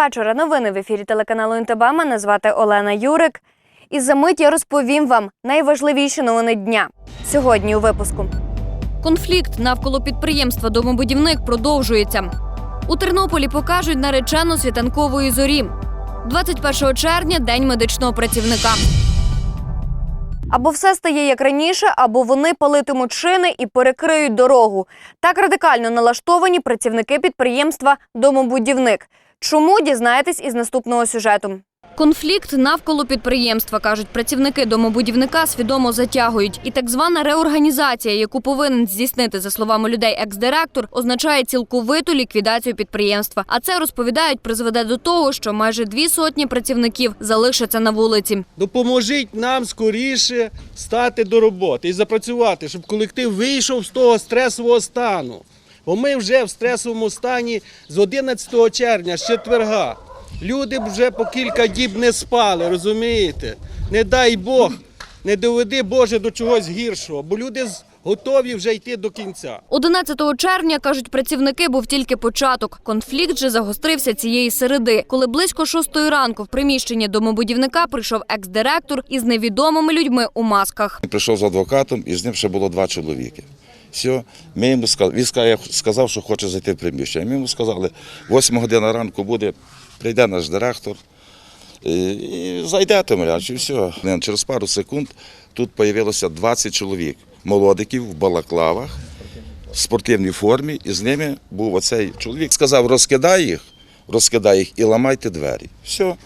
Вечора. Новини в ефірі телеканалу НТБ. Мене звати Олена Юрик. І за мить я розповім вам найважливіші новини дня. Сьогодні у випуску. Конфлікт навколо підприємства Домобудівник продовжується. У Тернополі покажуть наречену світанкової зорі. 21 червня день медичного працівника. Або все стає як раніше, або вони палитимуть шини і перекриють дорогу. Так радикально налаштовані працівники підприємства Домобудівник. Чому дізнаєтесь із наступного сюжету? Конфлікт навколо підприємства, кажуть працівники домобудівника, свідомо затягують. І так звана реорганізація, яку повинен здійснити, за словами людей, екс-директор, означає цілковиту ліквідацію підприємства. А це розповідають, призведе до того, що майже дві сотні працівників залишаться на вулиці. Допоможіть нам скоріше стати до роботи і запрацювати, щоб колектив вийшов з того стресового стану. Бо ми вже в стресовому стані з 11 червня, з четверга. Люди вже по кілька діб не спали, розумієте? Не дай Бог, не доведи Боже до чогось гіршого, бо люди готові вже йти до кінця. 11 червня, кажуть працівники, був тільки початок. Конфлікт же загострився цієї середи, коли близько шостої ранку в приміщенні домобудівника прийшов екс-директор із невідомими людьми у масках. Прийшов з адвокатом, і з ним ще було два чоловіки. Все, ми йому сказали, він сказав, що хоче зайти в приміщення. Ми йому сказали, 8 година ранку буде, прийде наш директор і, і зайдете, і все. Через пару секунд тут з'явилося 20 чоловік, молодиків в балаклавах, в спортивній формі, і з ними був оцей чоловік. Сказав, розкидай їх, розкидай їх і ламайте двері. Все.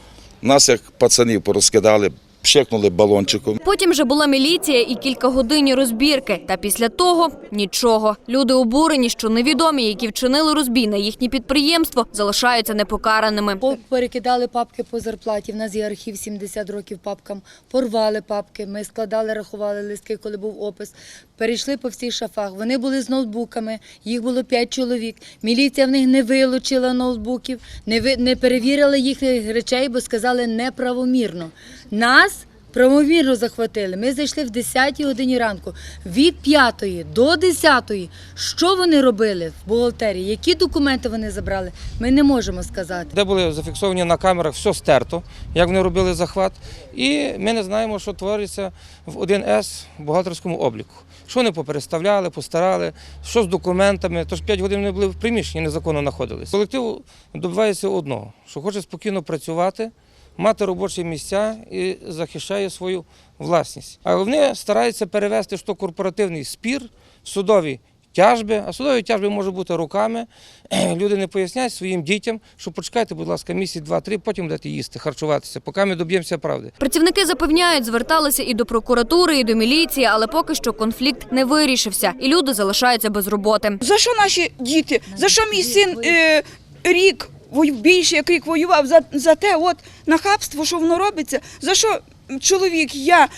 Нас, як пацанів, порозкидали, пшикнули балончиком. Потім же була міліція і кількагодинні розбірки. Та після того нічого. Люди обурені, що невідомі, які вчинили розбій на їхнє підприємство, залишаються непокараними. По- Перекидали папки по зарплаті. В нас є архів 70 років папкам. Порвали папки. Ми складали, рахували листки, коли був опис. Перейшли по всіх шафах. Вони були з ноутбуками. Їх було 5 чоловік. Міліція в них не вилучила ноутбуків, не ви не перевірила їхніх речей, бо сказали неправомірно. Нас. Правомірно захватили. Ми зайшли в 10-й годині ранку. Від 5 до 10. Що вони робили в бухгалтерії? Які документи вони забрали? Ми не можемо сказати. де були зафіксовані на камерах, все стерто, як вони робили захват. І ми не знаємо, що твориться в 1С в бухгалтерському обліку. Що вони попереставляли, постарали, що з документами. Тож 5 годин вони були в приміщенні, незаконно знаходились. Колектив добивається одного, що хоче спокійно працювати, мати робочі місця і захищає свою власність. А вони стараються перевести що корпоративний спір в судові тяжби, а судові тяжби можуть бути руками. Люди не поясняють своїм дітям, що почекайте, будь ласка, місяць, два-три, потім будете їсти, харчуватися, поки ми доб'ємося правди. Працівники запевняють, зверталися і до прокуратури, і до міліції, але поки що конфлікт не вирішився, і люди залишаються без роботи. За що наші діти? За що мій син е, рік більше як рік воював за, за те, от нахабство, що воно робиться? За що чоловік, я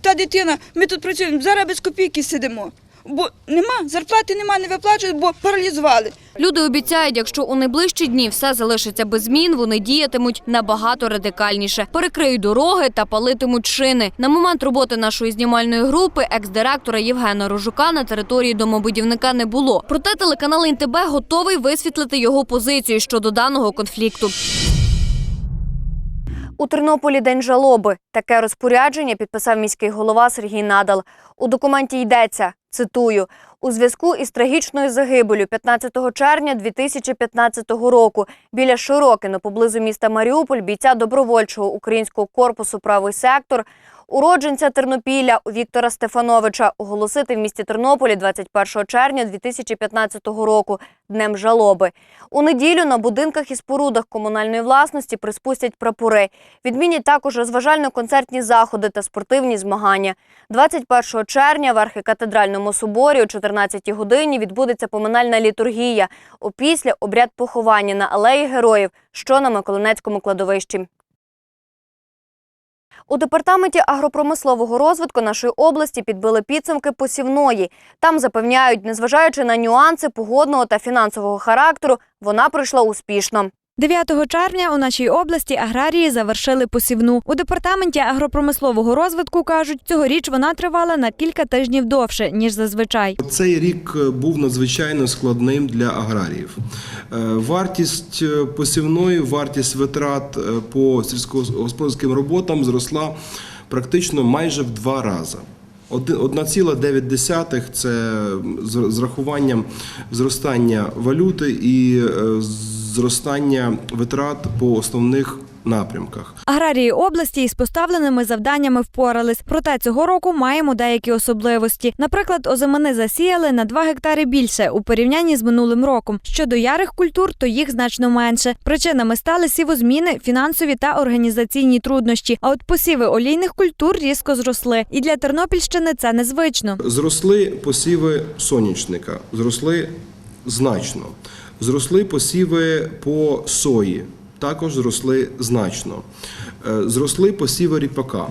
та дитина, ми тут працюємо, зараз без копійки сидимо. Бо нема, зарплати нема, не виплачують, бо паралізували. Люди обіцяють, якщо у найближчі дні все залишиться без змін, вони діятимуть набагато радикальніше. Перекриють дороги та палитимуть шини. На момент роботи нашої знімальної групи екс-директора Євгена Рожука на території домобудівника не було. Проте телеканал НТБ готовий висвітлити його позицію щодо даного конфлікту. У Тернополі день жалоби. Таке розпорядження підписав міський голова Сергій Надал. У документі йдеться, цитую, у зв'язку із трагічною загибелю 15 червня 2015 року біля Широкино поблизу міста Маріуполь бійця добровольчого українського корпусу правий сектор уродженця Тернопілля Віктора Стефановича оголосити в місті Тернополі 21 червня 2015 року днем жалоби. У неділю на будинках і спорудах комунальної власності приспустять прапори. Відмінять також розважально-концертні заходи та спортивні змагання. 21 червня в архікатедральному соборі о 14-й годині відбудеться поминальна літургія. Опісля обряд поховання на алеї героїв, що на Миколинецькому кладовищі. У департаменті агропромислового розвитку нашої області підбили підсумки посівної. Там запевняють, незважаючи на нюанси погодного та фінансового характеру, вона пройшла успішно. 9 червня у нашій області аграрії завершили посівну. У департаменті агропромислового розвитку кажуть, цьогоріч вона тривала на кілька тижнів довше ніж зазвичай. Цей рік е, був надзвичайно складним для аграріїв. Е, Вартість е, посівної, вартість витрат по сільськогосподарським роботам зросла практично майже в два рази. Оди- 1,9 – це з з рахуванням зростання валюти і е, зростання витрат по основних напрямках. Аграрії області із поставленими завданнями впорались. Проте цього року маємо деякі особливості. Наприклад, озимини засіяли на 2 гектари більше у порівнянні з минулим роком. Щодо ярих культур, то їх значно менше. Причинами стали сівозміни, фінансові та організаційні труднощі. А от посіви олійних культур різко зросли. І для Тернопільщини це незвично. Зросли посіви сонячника, зросли значно. Зросли посіви по сої, також зросли значно. Е, Зросли посіви ріпака.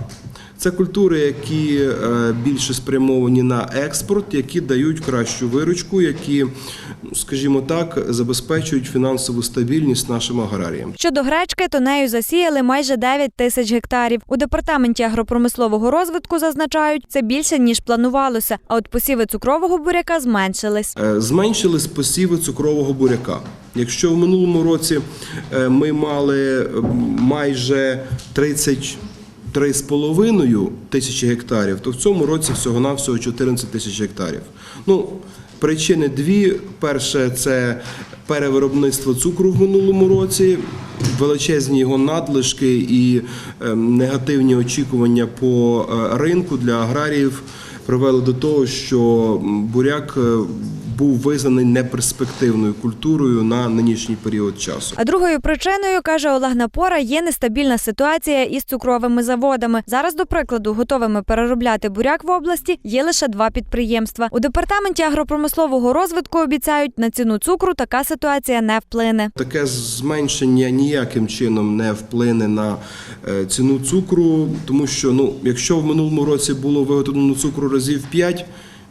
Це культури, які е, більше спрямовані на експорт, які дають кращу виручку, які, скажімо так, забезпечують фінансову стабільність нашим аграріям. Щодо гречки, то нею засіяли майже 9 тисяч гектарів. У департаменті агропромислового розвитку зазначають, це більше ніж планувалося. А от посіви цукрового буряка зменшились. Е, зменшились посіви цукрового буряка. Якщо в минулому році е, ми мали майже 30 3,5 тисячі гектарів, то в цьому році всього-навсього 14 тисяч гектарів. Ну, Причини дві: перше це перевиробництво цукру в минулому році, величезні його надлишки і ем, негативні очікування по е, ринку для аграріїв привели до того, що буряк е, був визнаний неперспективною культурою на нинішній період часу. А другою причиною, каже Олег Напора, є нестабільна ситуація із цукровими заводами. Зараз, до прикладу, готовими переробляти буряк в області є лише два підприємства. У департаменті агропромислового розвитку обіцяють, на ціну цукру така ситуація не вплине. Таке зменшення ніяким чином не вплине на е, ціну цукру, тому що ну, якщо в минулому році було виготовлено цукру разів 5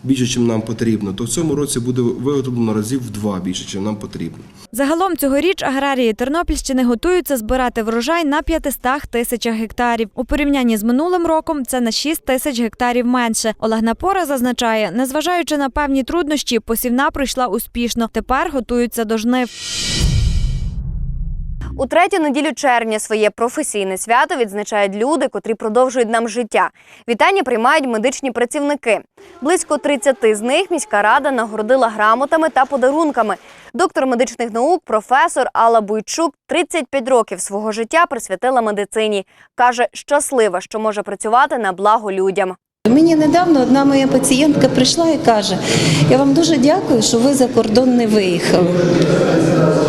більше, ніж нам потрібно, то в цьому році буде виготовлено разів в 2 більше, ніж нам потрібно. Загалом цьогоріч аграрії Тернопільщини готуються збирати врожай на 500 тисячах гектарів. У порівнянні з минулим роком це на 6 тисяч гектарів менше. Олег Напора зазначає, незважаючи на певні труднощі, посівна пройшла успішно. Тепер готуються до жнив. У третю неділю червня своє професійне свято відзначають люди, котрі продовжують нам життя. Вітання приймають медичні працівники. Близько 30 з них міська рада нагородила грамотами та подарунками. Доктор медичних наук, професор Алла Буйчук 35 років свого життя присвятила медицині. каже, щаслива, що може працювати на благо людям. Мені недавно одна моя пацієнтка прийшла і каже: я вам дуже дякую, що ви за кордон не виїхали.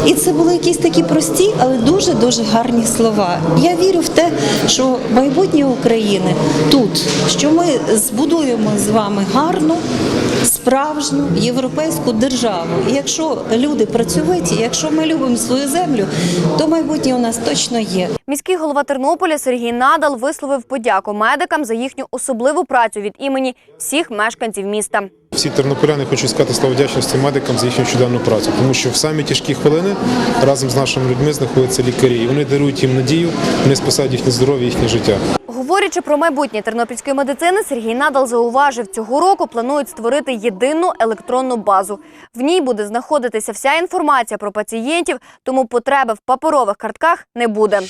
І це були якісь такі прості, але дуже дуже гарні слова. Я вірю в те, що майбутнє України тут, що ми збудуємо з вами гарну, справжню європейську державу. І якщо люди працьовиті, якщо ми любимо свою землю, то майбутнє у нас точно є. Міський голова Тернополя Сергій Надал висловив подяку медикам за їхню особливу працю від імені всіх мешканців міста. Всі тернополяни хочуть сказати слова вдячності медикам за їхню чудову працю, тому що в самі тяжкі хвилини разом з нашими людьми знаходяться лікарі. І вони дарують їм надію, вони спасають їхнє здоров'я, їхнє життя. Говорячи про майбутнє тернопільської медицини, Сергій Надал зауважив, цього року планують створити єдину електронну базу. В ній буде знаходитися вся інформація про пацієнтів, тому потреби в паперових картках не буде.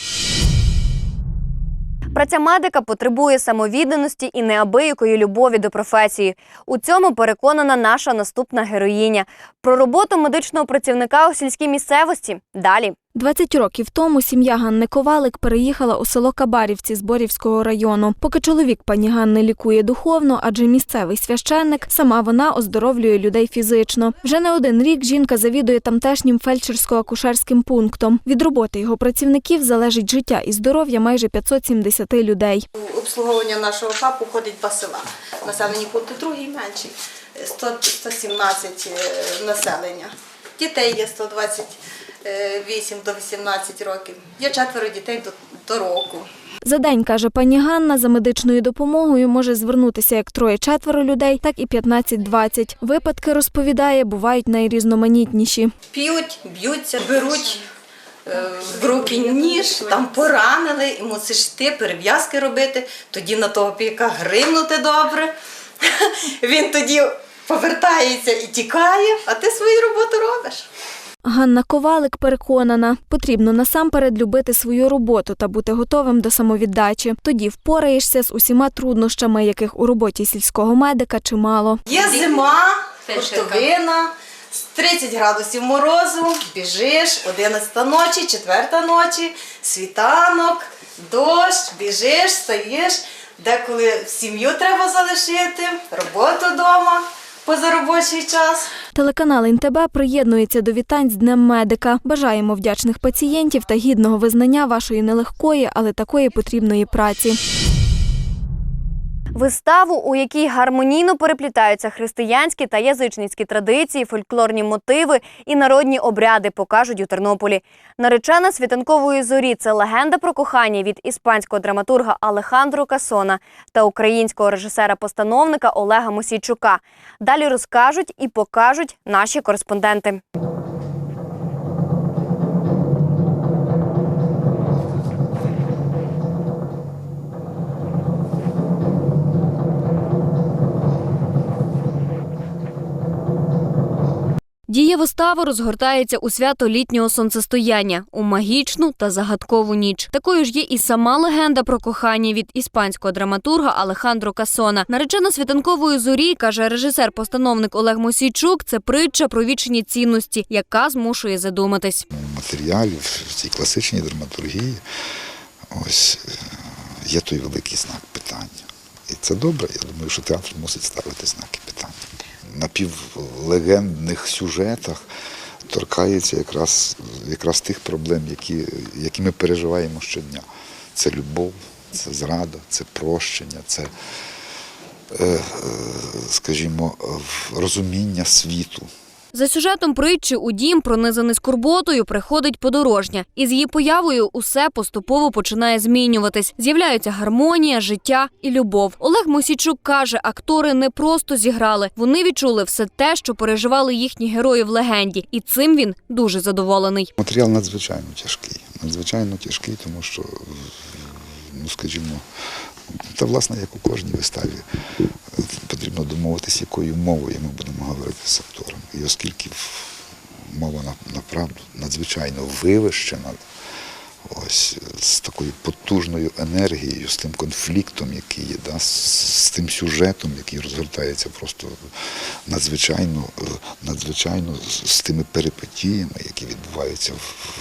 Праця медика потребує самовідданості і неабиякої любові до професії. У цьому переконана наша наступна героїня. Про роботу медичного працівника у сільській місцевості. Далі. 20 років тому сім'я Ганни Ковалик переїхала у село Кабарівці з Борівського району. Поки чоловік пані Ганни лікує духовно, адже місцевий священник, сама вона оздоровлює людей фізично. Вже не один рік жінка завідує тамтешнім фельдшерсько-акушерським пунктом. Від роботи його працівників залежить життя і здоров'я майже 570 людей. Обслуговування нашого ФАПу ходить два села. Населені пункти другий менший, 100, 117 е, населення. Дітей є 128 до 18 років. Є четверо дітей до, до року. За день, каже пані Ганна, за медичною допомогою може звернутися як троє-четверо людей, так і 15-20. Випадки, розповідає, бувають найрізноманітніші. П'ють, б'ються, беруть е, в руки ніж, там поранили, і мусиш ти перев'язки робити, тоді на того піка гримнути добре. Він тоді повертається і тікає, а ти свою роботу робиш. Ганна Ковалик переконана, потрібно насамперед любити свою роботу та бути готовим до самовіддачі. Тоді впораєшся з усіма труднощами, яких у роботі сільського медика чимало. Є зима, хуртовина, 30 градусів морозу, біжиш, 11 ночі, 4 ночі, світанок, дощ, біжиш, стаєш, деколи сім'ю треба залишити, роботу вдома позаробочий час. Телеканал НТБ приєднується до вітань з Днем медика. Бажаємо вдячних пацієнтів та гідного визнання вашої нелегкої, але такої потрібної праці. Виставу, у якій гармонійно переплітаються християнські та язичницькі традиції, фольклорні мотиви і народні обряди, покажуть у Тернополі. Наречена світанкової зорі це легенда про кохання від іспанського драматурга Алехандро Касона та українського режисера-постановника Олега Мосійчука. Далі розкажуть і покажуть наші кореспонденти. Дія вистави розгортається у свято літнього сонцестояння у магічну та загадкову ніч. Такою ж є і сама легенда про кохання від іспанського драматурга Алехандро Касона. Наречена світанкової зорі, каже режисер-постановник Олег Мосійчук. Це притча про вічні цінності, яка змушує задуматись. матеріалів в цій класичній драматургії ось е, є той великий знак питання. І це добре. Я думаю, що театр мусить ставити знаки питання. На півлегендних сюжетах торкається якраз, якраз тих проблем, які, які ми переживаємо щодня. Це любов, це зрада, це прощення, це, е, е, скажімо, розуміння світу. За сюжетом притчі у дім, пронизаний скорботою, приходить подорожня. І з її появою усе поступово починає змінюватись. З'являються гармонія, життя і любов. Олег Мосійчук каже, актори не просто зіграли, вони відчули все те, що переживали їхні герої в легенді, і цим він дуже задоволений. Матеріал надзвичайно тяжкий. Надзвичайно тяжкий, тому що, ну скажімо, та власне, як у кожній виставі, потрібно домовитися, якою мовою ми будемо говорити з актором. І оскільки мова направду надзвичайно вивищена, ось з такою потужною енергією, з тим конфліктом, який є, да, з, тим сюжетом, який розгортається просто надзвичайно, е, надзвичайно з, тими перипетіями, які відбуваються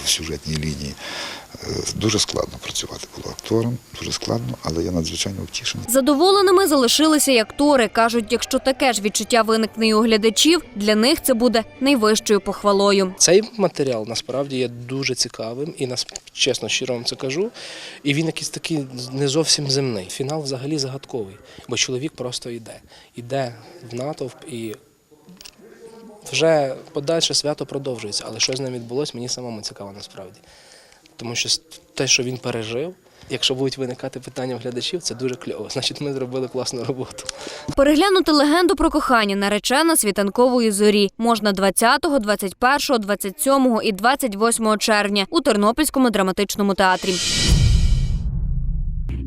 в сюжетній лінії. Е, Дуже складно працювати було актором, дуже складно, але я надзвичайно втішений. Задоволеними залишилися й актори. кажуть, якщо таке ж відчуття виникне і у глядачів, для них це буде найвищою похвалою. Цей матеріал насправді є дуже цікавим і нас чесно, щиро вам це кажу. І він якийсь такий не зовсім земний. Фінал взагалі загадковий, бо чоловік просто йде. Йде в натовп і вже подальше свято продовжується. Але що з ним відбулося, мені самому цікаво насправді. Тому що те, що він пережив, якщо будуть виникати питання глядачів, це дуже кльово. Значить, ми зробили класну роботу. Переглянути легенду про кохання наречена світанкової зорі можна 20, 21, 27 і 28 червня у Тернопільському драматичному театрі.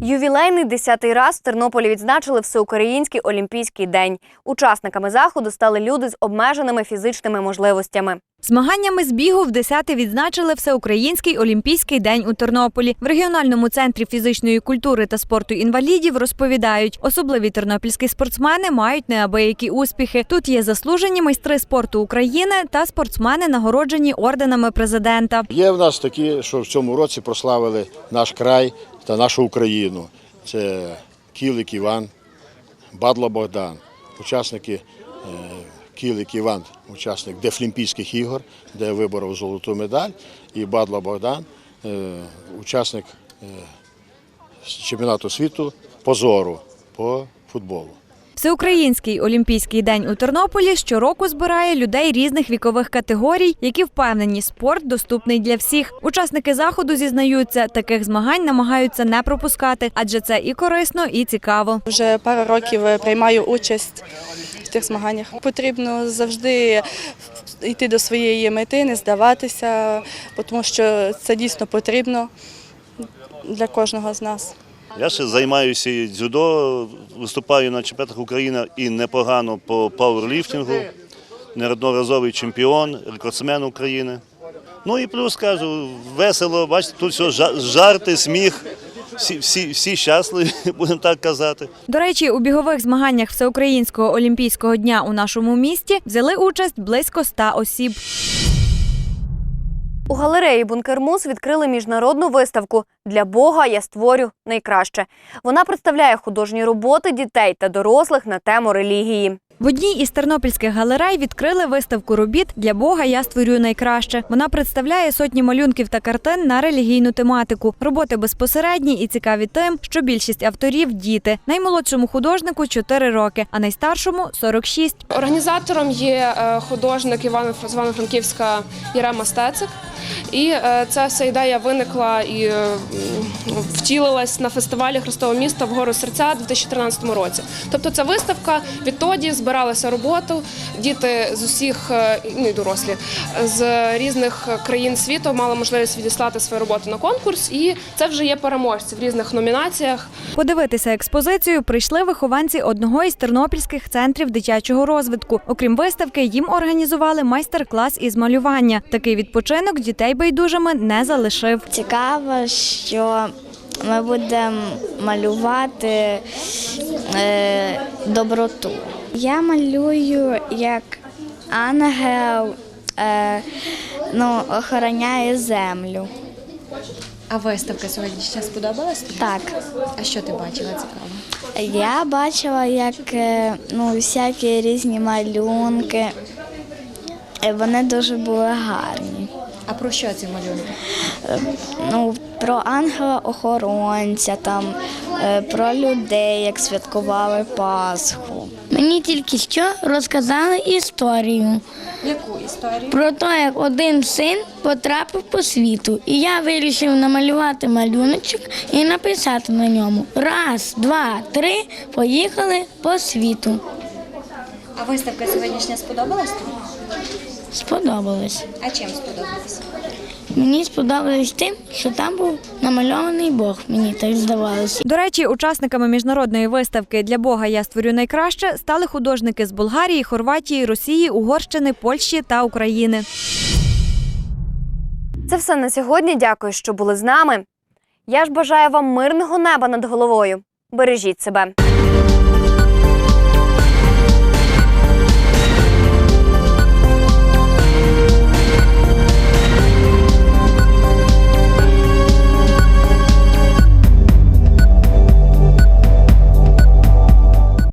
Ювілейний десятий раз в Тернополі відзначили Всеукраїнський олімпійський день. Учасниками заходу стали люди з обмеженими фізичними можливостями. Змаганнями з бігу в 10 відзначили Всеукраїнський олімпійський день у Тернополі. В регіональному центрі фізичної культури та спорту інвалідів розповідають, особливі тернопільські спортсмени мають неабиякі успіхи. Тут є заслужені майстри спорту України та спортсмени, нагороджені орденами президента. Є в нас такі, що в цьому році прославили наш край та нашу Україну. Це Кілик Іван, Бадло Богдан, учасники е, Кілик Іван, учасник Дефлімпійських ігор, де виборов золоту медаль, і Бадло Богдан, е, учасник е, чемпіонату світу по зору по футболу. Всеукраїнський олімпійський день у Тернополі щороку збирає людей різних вікових категорій, які впевнені, спорт доступний для всіх. Учасники заходу зізнаються, таких змагань намагаються не пропускати, адже це і корисно, і цікаво. Вже пару років приймаю участь в тих змаганнях. Потрібно завжди йти до своєї мети, не здаватися, тому що це дійсно потрібно для кожного з нас. Я ще займаюся дзюдо, виступаю на чемпіонатах України і непогано по пауерліфтингу, неодноразовий чемпіон, рекордсмен України. Ну і плюс кажу, весело, бачите, тут все жарти, сміх, всі, всі, всі щасливі, будемо так казати. До речі, у бігових змаганнях Всеукраїнського олімпійського дня у нашому місті взяли участь близько 100 осіб. У галереї Бункермус відкрили міжнародну виставку Для Бога я створю найкраще. Вона представляє художні роботи дітей та дорослих на тему релігії. В одній із тернопільських галерей відкрили виставку робіт для Бога я створюю найкраще. Вона представляє сотні малюнків та картин на релігійну тематику. Роботи безпосередні і цікаві тим, що більшість авторів діти. Наймолодшому художнику 4 роки, а найстаршому 46. Організатором є е, художник Івано з Івано-Франківська Єрема Стецик. І е, ця вся ідея виникла і е, втілилась на фестивалі Христове місто в гору серця у 2013 році. Тобто ця виставка відтоді збиралася роботу. Діти з усіх, е, ну і дорослі, з різних країн світу мали можливість відіслати свої роботи на конкурс, і це вже є переможці в різних номінаціях. Подивитися експозицію прийшли вихованці одного із тернопільських центрів дитячого розвитку. Окрім виставки, їм організували майстер-клас із малювання. Такий відпочинок дітей байдужими не залишив. Цікаво, що ми будемо малювати е, доброту. Я малюю як ангел е, ну, охороняє землю. А виставка сьогоднішня сподобалась тобі? Так. А що ти бачила цікаво? Я бачила, як е, ну, всякі різні малюнки. Е, Вони дуже були гарні. А про що ці малюнки? Е, Ну, про ангела-охоронця, там, е, про людей, як святкували Пасху. Мені тільки що розказали історію Яку історію? про те, як один син потрапив по світу. І я вирішив намалювати малюночок і написати на ньому раз, два, три, поїхали по світу. А виставка сьогоднішня сподобалась тобі? Сподобалось. А чим сподобалась? Мені сподобалось тим, що там був намальований Бог, мені так здавалося. До речі, учасниками міжнародної виставки для Бога я створю найкраще стали художники з Болгарії, Хорватії, Росії, Угорщини, Польщі та України. Це все на сьогодні. Дякую, що були з нами. Я ж бажаю вам мирного неба над головою. Бережіть себе.